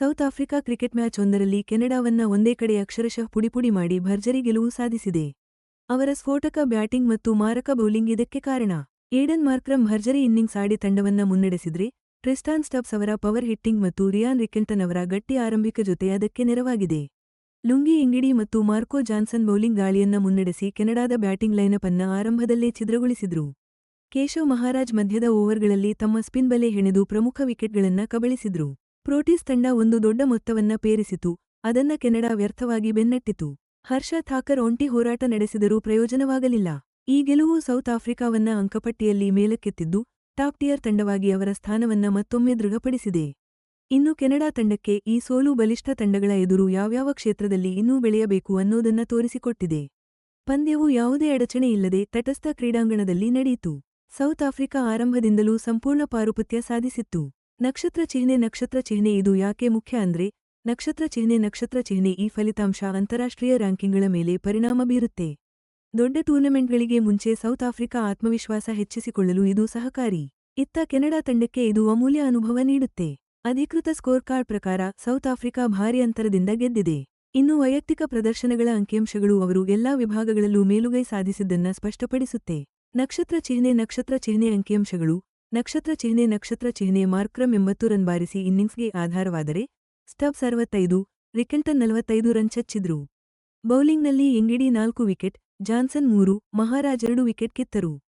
South Africa cricket match ಒಂದರಲ್ಲಿ ಕೆನಡಾವನ್ನ ಒಂದೇ ಕಡೆ ಅಕ್ಷರಶಃ ಪುಡಿಪುಡಿ ಮಾಡಿ ಭರ್ಜರಿ ಗೆಲುವು ಸಾಧಿಸಿದೆ. ಅವರ ಸ್ಫೋಟಕ ಬ್ಯಾಟಿಂಗ್ ಮತ್ತು ಮಾರಕ ಬೌಲಿಂಗ್ ಇದಕ್ಕೆ ಕಾರಣ. ಏಡನ್ ಮಾರ್ಕ್ರಮ್ ಭರ್ಜರಿ ಇನ್ನಿಂಗ್ಸ್ ಆಡಿ ತಂಡವನ್ನ ಮುನ್ನಡೆಸಿದ್ರೆ, ಟ್ರಿಸ್ಟಾನ್ ಸ್ಟಬ್ಸ್ ಅವರ ಪವರ್ ಹಿಟ್ಟಿಂಗ್ ಮತ್ತು ರಿಯಾನ್ ರಿಕೆಲ್ಟನ್ ಅವರ ಗಟ್ಟಿ ಆರಂಭಿಕ ಜೊತೆ ಅದಕ್ಕೆ ನೆರವಾಗಿದೆ. ಲುಂಗಿ ಇಂಗಿಡಿ ಮತ್ತು ಮಾರ್ಕೋ ಜಾನ್ಸನ್ ಬೌಲಿಂಗ್ ಗಾಳಿಯನ್ನ ಮುನ್ನಡೆಸಿ ಕೆನಡಾದ ಬ್ಯಾಟಿಂಗ್ ಲೈನಪ್ ಅನ್ನ ಆರಂಭದಲ್ಲೇ ಛಿದ್ರಗೊಳಿಸಿದ್ರು. ಕೇಶವ್ ಮಹಾರಾಜ್ ಮಧ್ಯದ ಓವರ್ಗಳಲ್ಲಿ ತಮ್ಮ ಸ್ಪಿನ್ ಬಲೆ ಹೆಣೆದು ಪ್ರಮುಖ ವಿಕೆಟ್ಗಳನ್ನ ಕಬಳಿಸಿದ್ರು. ಪ್ರೋಟೀಸ್ ತಂಡ ಒಂದು ದೊಡ್ಡ ಮೊತ್ತವನ್ನ ಪೇರಿಸಿತು, ಅದನ್ನ ಕೆನಡಾ ವ್ಯರ್ಥವಾಗಿ ಬೆನ್ನಟ್ಟಿತು. ಹರ್ಷ ಥಾಕರ್ ಒಂಟಿ ಹೋರಾಟ ನಡೆಸಿದರೂ ಪ್ರಯೋಜನವಾಗಲಿಲ್ಲ. ಈ ಗೆಲುವು ಸೌತ್ ಆಫ್ರಿಕಾವನ್ನ ಅಂಕಪಟ್ಟಿಯಲ್ಲಿ ಮೇಲಕ್ಕೆತ್ತಿದ್ದು, ಟಾಪ್ ಟಿಯರ್ ತಂಡವಾಗಿ ಅವರ ಸ್ಥಾನವನ್ನ ಮತ್ತೊಮ್ಮೆ ದೃಢಪಡಿಸಿದೆ. ಇನ್ನು ಕೆನಡಾ ತಂಡಕ್ಕೆ ಈ ಸೋಲು ಬಲಿಷ್ಠ ತಂಡಗಳ ಎದುರು ಯಾವ್ಯಾವ ಕ್ಷೇತ್ರದಲ್ಲಿ ಇನ್ನೂ ಬೆಳೆಯಬೇಕು ಅನ್ನೋದನ್ನ ತೋರಿಸಿಕೊಟ್ಟಿದೆ. ಪಂದ್ಯವು ಯಾವುದೇ ಅಡಚಣೆಯಿಲ್ಲದೆ ತಟಸ್ಥ ಕ್ರೀಡಾಂಗಣದಲ್ಲಿ ನಡೆಯಿತು. ಸೌತ್ ಆಫ್ರಿಕಾ ಆರಂಭದಿಂದಲೂ ಸಂಪೂರ್ಣ ಪಾರುಪತ್ಯ ಸಾಧಿಸಿತ್ತು. ನಕ್ಷತ್ರ ಚಿಹ್ನೆ ನಕ್ಷತ್ರ ಚಿಹ್ನೆ ಇದು ಯಾಕೆ ಮುಖ್ಯ ಅಂದ್ರೆ, ನಕ್ಷತ್ರ ಚಿಹ್ನೆ ನಕ್ಷತ್ರ ಚಿಹ್ನೆ ಈ ಫಲಿತಾಂಶ ಅಂತಾರಾಷ್ಟ್ರೀಯ ರ್ಯಾಂಕಿಂಗ್ಗಳ ಮೇಲೆ ಪರಿಣಾಮ ಬೀರುತ್ತೆ. ದೊಡ್ಡ ಟೂರ್ನಮೆಂಟ್ಗಳಿಗೆ ಮುಂಚೆ ಸೌತ್ ಆಫ್ರಿಕಾ ಆತ್ಮವಿಶ್ವಾಸ ಹೆಚ್ಚಿಸಿಕೊಳ್ಳಲು ಇದು ಸಹಕಾರಿ. ಇತ್ತ ಕೆನಡಾ ತಂಡಕ್ಕೆ ಇದು ಅಮೂಲ್ಯ ಅನುಭವ ನೀಡುತ್ತೆ. ಅಧಿಕೃತ ಸ್ಕೋರ್ ಕಾರ್ಡ್ ಪ್ರಕಾರ ಸೌತ್ ಆಫ್ರಿಕಾ ಭಾರಿ ಅಂತರದಿಂದ ಗೆದ್ದಿದೆ. ಇನ್ನು ವೈಯಕ್ತಿಕ ಪ್ರದರ್ಶನಗಳ ಅಂಕಿಅಂಶಗಳು ಅವರು ಎಲ್ಲಾ ವಿಭಾಗಗಳಲ್ಲೂ ಮೇಲುಗೈ ಸಾಧಿಸಿದ್ದನ್ನ ಸ್ಪಷ್ಟಪಡಿಸುತ್ತೆ. ನಕ್ಷತ್ರ ಚಿಹ್ನೆ ನಕ್ಷತ್ರ ಚಿಹ್ನೆ ಅಂಕಿಅಂಶಗಳು ನಕ್ಷತ್ರ ಚಿಹ್ನೆ ನಕ್ಷತ್ರ ಚಿಹ್ನೆ ಮಾರ್ಕ್ರಮ್ ಎಂಬತ್ತು ರನ್ ಬಾರಿಸಿ ಇನ್ನಿಂಗ್ಸ್ಗೆ ಆಧಾರವಾದರೆ ಸ್ಟಬ್ಸ್ ಅರವತ್ತೈದು, ರಿಕೆಲ್ಟನ್ ನಲವತ್ತೈದು ರನ್ ಚಚ್ಚಿದ್ರು. ಬೌಲಿಂಗ್ನಲ್ಲಿ ಎಂಗಿಡಿ ನಾಲ್ಕು ವಿಕೆಟ್, ಜಾನ್ಸನ್ ಮೂರು, ಮಹಾರಾಜ್ ಎರಡು ವಿಕೆಟ್ ಕಿತ್ತರು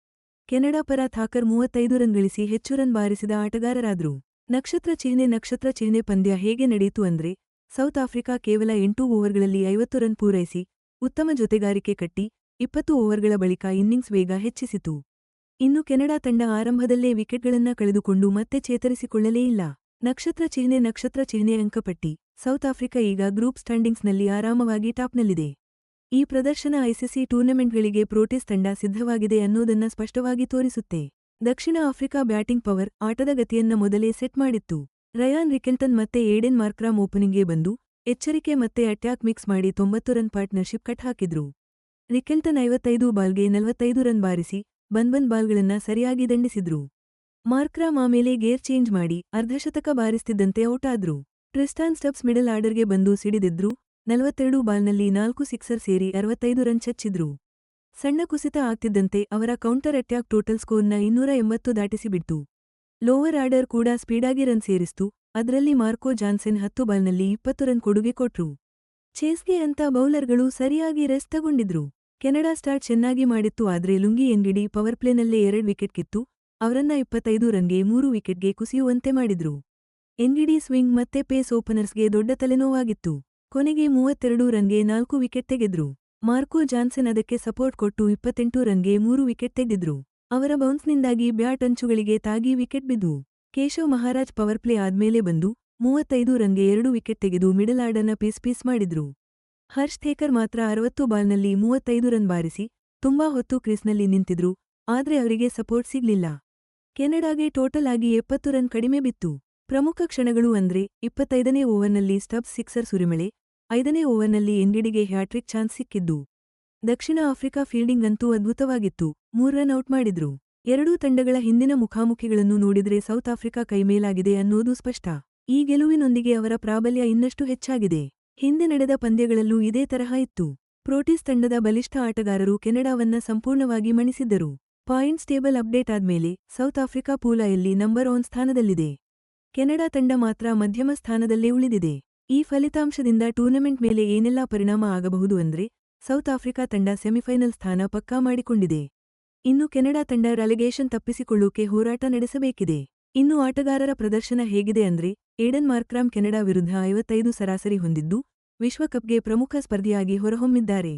ಕೆನಡಾ ಪರ ಥಾಕರ್ ಮೂವತ್ತೈದು ರನ್ ಗಳಿಸಿ ಹೆಚ್ಚು ರನ್ ಬಾರಿಸಿದ ಆಟಗಾರರಾದ್ರು. ನಕ್ಷತ್ರ ಚಿಹ್ನೆ ನಕ್ಷತ್ರ ಚಿಹ್ನೆ ಪಂದ್ಯ ಹೇಗೆ ನಡೆಯಿತು ಅಂದ್ರೆ, ಸೌತ್ ಆಫ್ರಿಕಾ ಕೇವಲ ಎಂಟು ಓವರ್ಗಳಲ್ಲಿ ಐವತ್ತು ರನ್ ಪೂರೈಸಿ, ಉತ್ತಮ ಜೊತೆಗಾರಿಕೆ ಕಟ್ಟಿ, ಇಪ್ಪತ್ತು ಓವರ್ಗಳ ಬಳಿಕ ಇನ್ನಿಂಗ್ಸ್ ವೇಗ ಹೆಚ್ಚಿಸಿತು. ಇನ್ನು ಕೆನಡಾ ತಂಡ ಆರಂಭದಲ್ಲೇ ವಿಕೆಟ್ಗಳನ್ನ ಕಳೆದುಕೊಂಡು ಮತ್ತೆ ಚೇತರಿಸಿಕೊಳ್ಳಲೇ ಇಲ್ಲ. ನಕ್ಷತ್ರ ಚಿಹ್ನೆ ನಕ್ಷತ್ರ ಚಿಹ್ನೆ ಅಂಕಪಟ್ಟಿ, ಸೌತ್ ಆಫ್ರಿಕಾ ಈಗ ಗ್ರೂಪ್ ಸ್ಟ್ಯಾಂಡಿಂಗ್ಸ್ನಲ್ಲಿ ಆರಾಮವಾಗಿ ಟಾಪ್ನಲ್ಲಿದೆ. ಈ ಪ್ರದರ್ಶನ ಐಸಿಸಿ ಟೂರ್ನಮೆಂಟ್ಗಳಿಗೆ ಪ್ರೋಟೀಸ್ ತಂಡ ಸಿದ್ಧವಾಗಿದೆ ಅನ್ನೋದನ್ನ ಸ್ಪಷ್ಟವಾಗಿ ತೋರಿಸುತ್ತೆ. ದಕ್ಷಿಣ ಆಫ್ರಿಕಾ ಬ್ಯಾಟಿಂಗ್ ಪವರ್ ಆಟದ ಗತಿಯನ್ನ ಮೊದಲೇ ಸೆಟ್ ಮಾಡಿತ್ತು. ರಯಾನ್ ರಿಕೆಲ್ಟನ್ ಮತ್ತೆ ಏಡೆನ್ ಮಾರ್ಕ್ರಾಮ್ ಓಪನಿಂಗ್ಗೆ ಬಂದು ಎಚ್ಚರಿಕೆ ಮತ್ತೆ ಅಟ್ಯಾಕ್ ಮಿಕ್ಸ್ ಮಾಡಿ ತೊಂಬತ್ತು ರನ್ ಪಾರ್ಟ್ನರ್ಶಿಪ್ ಕಟ್ ಹಾಕಿದ್ರು. ರಿಕೆಲ್ಟನ್ ಐವತ್ತೈದು ಬಾಲ್ಗೆ ನಲವತ್ತೈದು ರನ್ ಬಾರಿಸಿ ಬಂದ್ಬಂದ್ ಬಾಲ್ಗಳನ್ನ ಸರಿಯಾಗಿ ದಂಡಿಸಿದ್ರು. ಮಾರ್ಕ್ರಾಮ್ ಆಮೇಲೆ ಗೇರ್ ಚೇಂಜ್ ಮಾಡಿ ಅರ್ಧಶತಕ ಬಾರಿಸ್ತಿದ್ದಂತೆ ಔಟ್ ಆದ್ರು ಟ್ರಿಸ್ಟಾನ್ ಸ್ಟಪ್ಸ್ ಮಿಡಲ್ ಆರ್ಡರ್ಗೆ ಬಂದು ಸಿಡಿದಿದ್ರು. ನಲವತ್ತೆರಡು ಬಾಲ್ನಲ್ಲಿ ನಾಲ್ಕು ಸಿಕ್ಸರ್ ಸೇರಿ ಅರವತ್ತೈದು ರನ್ ಚಚ್ಚಿದ್ರು. ಸಣ್ಣ ಕುಸಿತ ಆಗ್ತಿದ್ದಂತೆ ಅವರ ಕೌಂಟರ್ ಅಟ್ಯಾಕ್ ಟೋಟಲ್ ಸ್ಕೋರ್ನ ಇನ್ನೂರ ಎಂಬತ್ತು ದಾಟಿಸಿಬಿಡ್ತು ಲೋವರ್ ಆರ್ಡರ್ ಕೂಡ ಸ್ಪೀಡಾಗಿ ರನ್ ಸೇರಿಸ್ತು. ಅದರಲ್ಲಿ ಮಾರ್ಕೋ ಜಾನ್ಸನ್ ಹತ್ತು ಬಾಲ್ನಲ್ಲಿ ಇಪ್ಪತ್ತು ರನ್ ಕೊಡುಗೆ ಕೊಟ್ರು. ಚೇಸ್ಗೆ ಅಂತ ಬೌಲರ್ಗಳು ಸರಿಯಾಗಿ ರೆಸ್ಟ್ ತಗೊಂಡಿದ್ರು. ಕೆನಡಾ ಸ್ಟಾರ್ ಚೆನ್ನಾಗಿ ಮಾಡಿತ್ತು ಆದ್ರೆ ಲುಂಗಿ ಎಂಗಿಡಿ ಪವರ್ ಪ್ಲೇನಲ್ಲೇ ಎರಡು ವಿಕೆಟ್ ಕಿತ್ತು, ಅವರನ್ನ ಇಪ್ಪತ್ತೈದು ರನ್ಗೆ ಮೂರು ವಿಕೆಟ್ಗೆ ಕುಸಿಯುವಂತೆ ಮಾಡಿದ್ರು. ಎಂಗಿಡಿ ಸ್ವಿಂಗ್ ಮತ್ತೆ ಪೇಸ್ ಓಪನರ್ಸ್ಗೆ ದೊಡ್ಡ ತಲೆನೋವಾಗಿತ್ತು. ಕೊನೆಗೆ ಮೂವತ್ತೆರಡು ರನ್ಗೆ ನಾಲ್ಕು ವಿಕೆಟ್ ತೆಗೆದ್ರು. ಮಾರ್ಕೋ ಜಾನ್ಸನ್ ಅದಕ್ಕೆ ಸಪೋರ್ಟ್ ಕೊಟ್ಟು ಇಪ್ಪತ್ತೆಂಟು ರನ್ಗೆ ಮೂರು ವಿಕೆಟ್ ತೆಗೆದಿದ್ರು ಅವರ ಬೌನ್ಸ್ನಿಂದಾಗಿ ಬ್ಯಾಟ್ ಅಂಚುಗಳಿಗೆ ತಾಗಿ ವಿಕೆಟ್ ಬಿದ್ದು, ಕೇಶವ್ ಮಹಾರಾಜ್ ಪವರ್ ಪ್ಲೇ ಆದ್ಮೇಲೆ ಬಂದು ಮೂವತ್ತೈದು ರನ್ಗೆ ಎರಡು ವಿಕೆಟ್ ತೆಗೆದು ಮಿಡಲ್ ಆರ್ಡರ್ನ ಪೀಸ್ ಪೀಸ್ ಮಾಡಿದ್ರು. ಹರ್ಷ್ ಥೇಕರ್ ಮಾತ್ರ ಅರವತ್ತು ಬಾಲ್ನಲ್ಲಿ ಮೂವತ್ತೈದು ರನ್ ಬಾರಿಸಿ, ತುಂಬಾ ಹೊತ್ತು ಕ್ರೀಸ್ನಲ್ಲಿ ನಿಂತಿದ್ರು, ಆದ್ರೆ ಅವರಿಗೆ ಸಪೋರ್ಟ್ ಸಿಗ್ಲಿಲ್ಲ. ಕೆನಡಾಗೆ ಟೋಟಲ್ ಆಗಿ ಎಪ್ಪತ್ತು ರನ್ ಕಡಿಮೆ ಬಿತ್ತು. ಪ್ರಮುಖ ಕ್ಷಣಗಳು ಅಂದ್ರೆ, ಇಪ್ಪತ್ತೈದನೇ ಓವರ್ನಲ್ಲಿ ಸ್ಟಬ್ ಸಿಕ್ಸರ್ ಸುರಿಮಳೆ, ಐದನೇ ಓವರ್ನಲ್ಲಿ ಎಂಗಿಡಿಗೆ ಹ್ಯಾಟ್ರಿಕ್ ಚಾನ್ಸ್ ಸಿಕ್ಕಿದ್ದು. ದಕ್ಷಿಣ ಆಫ್ರಿಕಾ ಫೀಲ್ಡಿಂಗ್ ಅಂತೂ ಅದ್ಭುತವಾಗಿತ್ತು, ಮೂರು ರನ್ ಔಟ್ ಮಾಡಿದ್ರು. ಎರಡೂ ತಂಡಗಳ ಹಿಂದಿನ ಮುಖಾಮುಖಿಗಳನ್ನು ನೋಡಿದ್ರೆ ಸೌತ್ ಆಫ್ರಿಕಾ ಕೈಮೇಲಾಗಿದೆ ಅನ್ನೋದು ಸ್ಪಷ್ಟ. ಈ ಗೆಲುವಿನೊಂದಿಗೆ ಅವರ ಪ್ರಾಬಲ್ಯ ಇನ್ನಷ್ಟು ಹೆಚ್ಚಾಗಿದೆ. ಹಿಂದೆ ನಡೆದ ಪಂದ್ಯಗಳಲ್ಲೂ ಇದೇ ತರಹ ಇತ್ತು. ಪ್ರೋಟೀಸ್ ತಂಡದ ಬಲಿಷ್ಠ ಆಟಗಾರರು ಕೆನಡಾವನ್ನ ಸಂಪೂರ್ಣವಾಗಿ ಮಣಿಸಿದ್ದರು. ಪಾಯಿಂಟ್ಸ್ ಟೇಬಲ್ ಅಪ್ಡೇಟ್ ಆದ್ಮೇಲೆ ಸೌತ್ ಆಫ್ರಿಕಾ ಪೂಲಾಯಲ್ಲಿ ನಂಬರ್ ಒನ್ ಸ್ಥಾನದಲ್ಲಿದೆ. ಕೆನಡಾ ತಂಡ ಮಾತ್ರ ಮಧ್ಯಮ ಸ್ಥಾನದಲ್ಲೇ ಉಳಿದಿದೆ. ಈ ಫಲಿತಾಂಶದಿಂದ ಟೂರ್ನಮೆಂಟ್ ಮೇಲೆ ಏನೆಲ್ಲಾ ಪರಿಣಾಮ ಆಗಬಹುದು ಅಂದ್ರೆ ಸೌತ್ ಆಫ್ರಿಕಾ ತಂಡ ಸೆಮಿಫೈನಲ್ ಸ್ಥಾನ ಪಕ್ಕಾ ಮಾಡಿಕೊಂಡಿದೆ. ಇನ್ನು ಕೆನಡಾ ತಂಡ ರೆಲೆಗೇಷನ್ ತಪ್ಪಿಸಿಕೊಳ್ಳೋಕೆ ಹೋರಾಟ ನಡೆಸಬೇಕಿದೆ. ಇನ್ನು ಆಟಗಾರರ ಪ್ರದರ್ಶನ ಹೇಗಿದೆ ಅಂದ್ರೆ ಏಡನ್ ಮಾರ್ಕ್ರಾಮ್ ಕೆನಡಾ ವಿರುದ್ಧ ಐವತ್ತೈದು ಸರಾಸರಿ ಹೊಂದಿದ್ದು ವಿಶ್ವಕಪ್ಗೆ ಪ್ರಮುಖ ಸ್ಪರ್ಧಿಯಾಗಿ ಹೊರಹೊಮ್ಮಿದ್ದಾರೆ.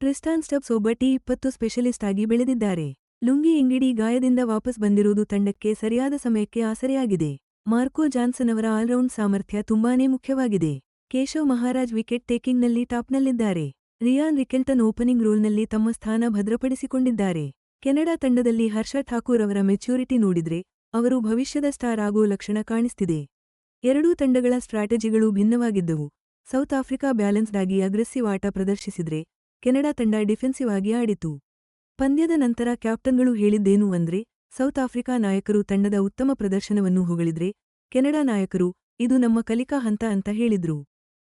ಟ್ರಿಸ್ಟಾನ್ ಸ್ಟಬ್ಸ್ ಒಬ್ಬ ಟಿ ಇಪ್ಪತ್ತು ಸ್ಪೆಷಲಿಸ್ಟ್ ಆಗಿ ಬೆಳೆದಿದ್ದಾರೆ. ಲುಂಗಿ ಇಂಗಿಡಿ ಗಾಯದಿಂದ ವಾಪಸ್ ಬಂದಿರುವುದು ತಂಡಕ್ಕೆ ಸರಿಯಾದ ಸಮಯಕ್ಕೆ ಆಸರೆಯಾಗಿದೆ. ಮಾರ್ಕೋ ಜಾನ್ಸನ್ ಅವರ ಆಲ್ರೌಂಡ್ ಸಾಮರ್ಥ್ಯ ತುಂಬಾನೇ ಮುಖ್ಯವಾಗಿದೆ. ಕೇಶವ್ ಮಹಾರಾಜ್ ವಿಕೆಟ್ ಟೇಕಿಂಗ್ನಲ್ಲಿ ಟಾಪ್ನಲ್ಲಿದ್ದಾರೆ. ರಿಯಾನ್ ರಿಕೆಲ್ಟನ್ ಓಪನಿಂಗ್ ರೋಲ್ನಲ್ಲಿ ತಮ್ಮ ಸ್ಥಾನ ಭದ್ರಪಡಿಸಿಕೊಂಡಿದ್ದಾರೆ. ಕೆನಡಾ ತಂಡದಲ್ಲಿ ಹರ್ಷ ಠಾಕೂರ್ ಅವರ ಮೆಚ್ಯೂರಿಟಿ ನೋಡಿದ್ರೆ ಅವರು ಭವಿಷ್ಯದ ಸ್ಟಾರ್ ಆಗೋ ಲಕ್ಷಣ ಕಾಣಿಸ್ತಿದೆ. ಎರಡೂ ತಂಡಗಳ ಸ್ಟ್ರಾಟಜಿಗಳು ಭಿನ್ನವಾಗಿದ್ದವು. ಸೌತ್ ಆಫ್ರಿಕಾ ಬ್ಯಾಲೆನ್ಸ್ಡ್ ಆಗಿ ಅಗ್ರೆಸಿವ್ ಆಟ ಪ್ರದರ್ಶಿಸಿದ್ರೆ ಕೆನಡಾ ತಂಡ ಡಿಫೆನ್ಸಿವ್ ಆಗಿ ಆಡಿತು. ಪಂದ್ಯದ ನಂತರ ಕ್ಯಾಪ್ಟನ್ಗಳು ಹೇಳಿದ್ದೇನು ಅಂದ್ರೆ, ಸೌತ್ ಆಫ್ರಿಕಾ ನಾಯಕರು ತಂಡದ ಉತ್ತಮ ಪ್ರದರ್ಶನವನ್ನು ಹೊಗಳಿದ್ರೆ, ಕೆನಡಾ ನಾಯಕರು ಇದು ನಮ್ಮ ಕಲಿಕಾ ಹಂತ ಅಂತ ಹೇಳಿದ್ರು.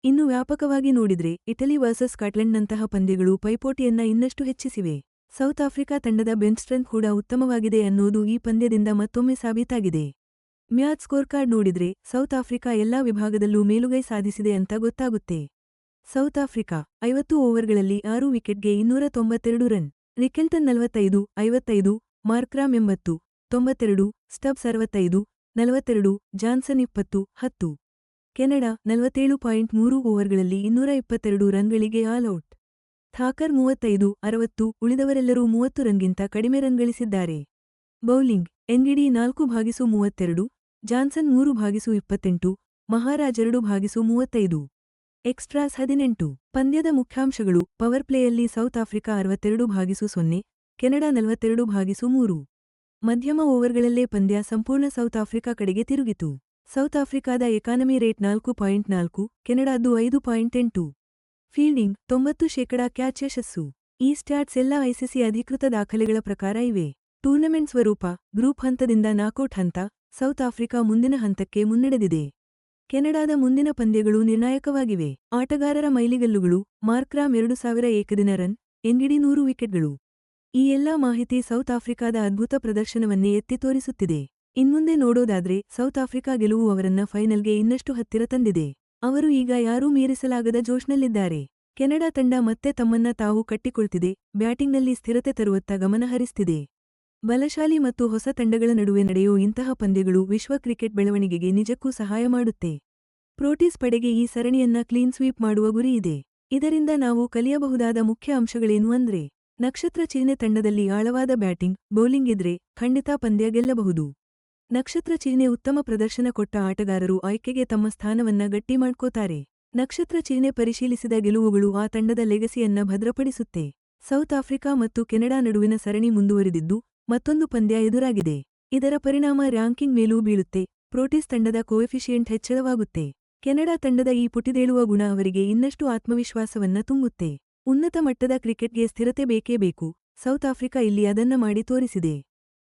ಇನ್ನು ವ್ಯಾಪಕವಾಗಿ ನೋಡಿದ್ರೆ, ಇಟಲಿ ವರ್ಸಸ್ ಸ್ಕಾಟ್ಲೆಂಡ್ನಂತಹ ಪಂದ್ಯಗಳು ಪೈಪೋಟಿಯನ್ನ ಇನ್ನಷ್ಟು ಹೆಚ್ಚಿಸಿವೆ. ಸೌತ್ ಆಫ್ರಿಕಾ ತಂಡದ ಬೆಂಚ್ ಸ್ಟ್ರೆಂತ್ ಕೂಡ ಉತ್ತಮವಾಗಿದೆ ಅನ್ನೋದು ಈ ಪಂದ್ಯದಿಂದ ಮತ್ತೊಮ್ಮೆ ಸಾಬೀತಾಗಿದೆ. ಮ್ಯಾಚ್ ಸ್ಕೋರ್ ಕಾರ್ಡ್ ನೋಡಿದ್ರೆ ಸೌತ್ ಆಫ್ರಿಕಾ ಎಲ್ಲಾ ವಿಭಾಗದಲ್ಲೂ ಮೇಲುಗೈ ಸಾಧಿಸಿದೆ ಅಂತ ಗೊತ್ತಾಗುತ್ತೆ. ಸೌತ್ ಆಫ್ರಿಕಾ ಐವತ್ತು ಓವರ್ಗಳಲ್ಲಿ ಆರು ವಿಕೆಟ್ಗೆ ಇನ್ನೂರ ತೊಂಬತ್ತೆರಡು ರನ್ ರಿಕೆಲ್ಟನ್ ನಲವತ್ತೈದು, ಐವತ್ತೈದು, ಮಾರ್ಕ್ರಾಮ್ ಎಂಬತ್ತು, ತೊಂಬತ್ತೆರಡು, ಸ್ಟಬ್ಸ್ ಅರವತ್ತೈದು, ನಲವತ್ತೆರಡು, ಜಾನ್ಸನ್ ಇಪ್ಪತ್ತು, ಹತ್ತು. ಕೆನಡಾ ನಲವತ್ತೇಳು ಪಾಯಿಂಟ್ ಮೂರು ಓವರ್ಗಳಲ್ಲಿ ಇನ್ನೂರ ಇಪ್ಪತ್ತೆರಡು ರನ್ಗಳಿಗೆ ಆಲ್ಔಟ್ ಥಾಕರ್ ಮೂವತ್ತೈದು, ಅರವತ್ತು, ಉಳಿದವರೆಲ್ಲರೂ ಮೂವತ್ತು ರನ್ಗಿಂತ ಕಡಿಮೆ ರನ್ಗಳಿಸಿದ್ದಾರೆ ಬೌಲಿಂಗ್ ಎಂಗಿಡಿ ನಾಲ್ಕು ಭಾಗಿಸು ಮೂವತ್ತೆರಡು, ಜಾನ್ಸನ್ ಮೂರು ಭಾಗಿಸು ಇಪ್ಪತ್ತೆಂಟು, ಮಹಾರಾಜ್ ಎರಡು ಭಾಗಿಸು ಮೂವತ್ತೈದು. ಎಕ್ಸ್ಟ್ರಾಸ್ ಹದಿನೆಂಟು. ಪಂದ್ಯದ ಮುಖ್ಯಾಂಶಗಳು, ಪವರ್ ಪ್ಲೇಯಲ್ಲಿ ಸೌತ್ ಆಫ್ರಿಕಾ ಅರವತ್ತೆರಡು ಭಾಗಿಸು ಸೊನ್ನೆ, ಕೆನಡಾ ನಲವತ್ತೆರಡು ಭಾಗಿಸು ಮೂರು. ಮಧ್ಯಮ ಓವರ್ಗಳಲ್ಲೇ ಪಂದ್ಯ ಸಂಪೂರ್ಣ ಸೌತ್ ಆಫ್ರಿಕಾ ಕಡೆಗೆ ತಿರುಗಿತು. ಸೌತ್ ಆಫ್ರಿಕಾದ ಎಕಾನಮಿ ರೇಟ್ ನಾಲ್ಕು ಪಾಯಿಂಟ್ ನಾಲ್ಕು, ಕೆನಡಾದ್ದು ಐದು ಪಾಯಿಂಟ್ ಎಂಟು. ಫೀಲ್ಡಿಂಗ್ ತೊಂಬತ್ತು ಶೇಕಡಾ ಕ್ಯಾಚ್ ಯಶಸ್ಸು. ಈ ಸ್ಟ್ಯಾಟ್ಸ್ ಎಲ್ಲ ಐಸಿಸಿ ಅಧಿಕೃತ ದಾಖಲೆಗಳ ಪ್ರಕಾರ ಇವೆ. ಟೂರ್ನಮೆಂಟ್ ಸ್ವರೂಪ, ಗ್ರೂಪ್ ಹಂತದಿಂದ ನಾಕೌಟ್ ಹಂತ, ಸೌತ್ ಆಫ್ರಿಕಾ ಮುಂದಿನ ಹಂತಕ್ಕೆ ಮುನ್ನಡೆದಿದೆ. ಕೆನಡಾದ ಮುಂದಿನ ಪಂದ್ಯಗಳು ನಿರ್ಣಾಯಕವಾಗಿವೆ. ಆಟಗಾರರ ಮೈಲಿಗಲ್ಲುಗಳು ಮಾರ್ಕ್ರಾಮ್ ಎರಡು ಸಾವಿರ ಏಕದಿನ ರನ್, ಎಂಗಿಡಿ ನೂರು ವಿಕೆಟ್ಗಳು. ಈ ಎಲ್ಲಾ ಮಾಹಿತಿ ಸೌತ್ ಆಫ್ರಿಕಾದ ಅದ್ಭುತ ಪ್ರದರ್ಶನವನ್ನೇ ಎತ್ತಿ ತೋರಿಸುತ್ತಿದೆ. ಇನ್ಮುಂದೆ ನೋಡೋದಾದ್ರೆ, ಸೌತ್ ಆಫ್ರಿಕಾ ಗೆಲುವು ಅವರನ್ನ ಫೈನಲ್ಗೆ ಇನ್ನಷ್ಟು ಹತ್ತಿರ ತಂದಿದೆ. ಅವರು ಈಗ ಯಾರೂ ಮೀರಿಸಲಾಗದ ಜೋಶ್ನಲ್ಲಿದ್ದಾರೆ. ಕೆನಡಾ ತಂಡ ಮತ್ತೆ ತಮ್ಮನ್ನ ತಾವು ಕಟ್ಟಿಕೊಳ್ತಿದೆ, ಬ್ಯಾಟಿಂಗ್ನಲ್ಲಿ ಸ್ಥಿರತೆ ತರುವತ್ತ ಗಮನ ಹರಿಸ್ತಿದೆ ಬಲಶಾಲಿ ಮತ್ತು ಹೊಸ ತಂಡಗಳ ನಡುವೆ ನಡೆಯೋ ಇಂತಹ ಪಂದ್ಯಗಳು ವಿಶ್ವ ಕ್ರಿಕೆಟ್ ಬೆಳವಣಿಗೆಗೆ ನಿಜಕ್ಕೂ ಸಹಾಯ ಮಾಡುತ್ತೆ. ಪ್ರೋಟೀಸ್ ಪಡೆಗೆ ಈ ಸರಣಿಯನ್ನ ಕ್ಲೀನ್ ಸ್ವೀಪ್ ಮಾಡುವ ಗುರಿ ಇದೆ. ಇದರಿಂದ ನಾವು ಕಲಿಯಬಹುದಾದ ಮುಖ್ಯ ಅಂಶಗಳೇನು ಅಂದ್ರೆ, ನಕ್ಷತ್ರ ಚೀನೆ ತಂಡದಲ್ಲಿ ಆಳವಾದ ಬ್ಯಾಟಿಂಗ್, ಬೌಲಿಂಗ್ ಇದ್ರೆ ಖಂಡಿತ ಪಂದ್ಯ ಗೆಲ್ಲಬಹುದು. ನಕ್ಷತ್ರ ಚೀನೆ ಉತ್ತಮ ಪ್ರದರ್ಶನ ಕೊಟ್ಟ ಆಟಗಾರರು ಆಯ್ಕೆಗೆ ತಮ್ಮ ಸ್ಥಾನವನ್ನ ಗಟ್ಟಿ ಮಾಡ್ಕೋತಾರೆ. ನಕ್ಷತ್ರ ಚೀನೆ ಪರಿಶೀಲಿಸಿದ ಗೆಲುವುಗಳು ಆ ತಂಡದ ಲೆಗಸಿಯನ್ನ ಭದ್ರಪಡಿಸುತ್ತೆ. ಸೌತ್ ಆಫ್ರಿಕಾ ಮತ್ತು ಕೆನಡಾ ನಡುವಿನ ಸರಣಿ ಮುಂದುವರಿದಿದ್ದು ಮತ್ತೊಂದು ಪಂದ್ಯ ಎದುರಾಗಿದೆ. ಇದರ ಪರಿಣಾಮ ರ್ಯಾಂಕಿಂಗ್ ಮೇಲೂ ಬೀಳುತ್ತೆ. ಪ್ರೋಟೀಸ್ ತಂಡದ ಕೋಎಫಿಷಿಯೆಂಟ್ ಹೆಚ್ಚಳವಾಗುತ್ತೆ. ಕೆನಡಾ ತಂಡದ ಈ ಪುಟಿದೇಳುವ ಗುಣ ಅವರಿಗೆ ಇನ್ನಷ್ಟು ಆತ್ಮವಿಶ್ವಾಸವನ್ನ ತುಂಬುತ್ತೆ. ಉನ್ನತ ಮಟ್ಟದ ಕ್ರಿಕೆಟ್ಗೆ ಸ್ಥಿರತೆ ಬೇಕೇ ಬೇಕು. ಸೌತ್ ಆಫ್ರಿಕಾ ಇಲ್ಲಿ ಅದನ್ನ ಮಾಡಿ ತೋರಿಸಿದೆ.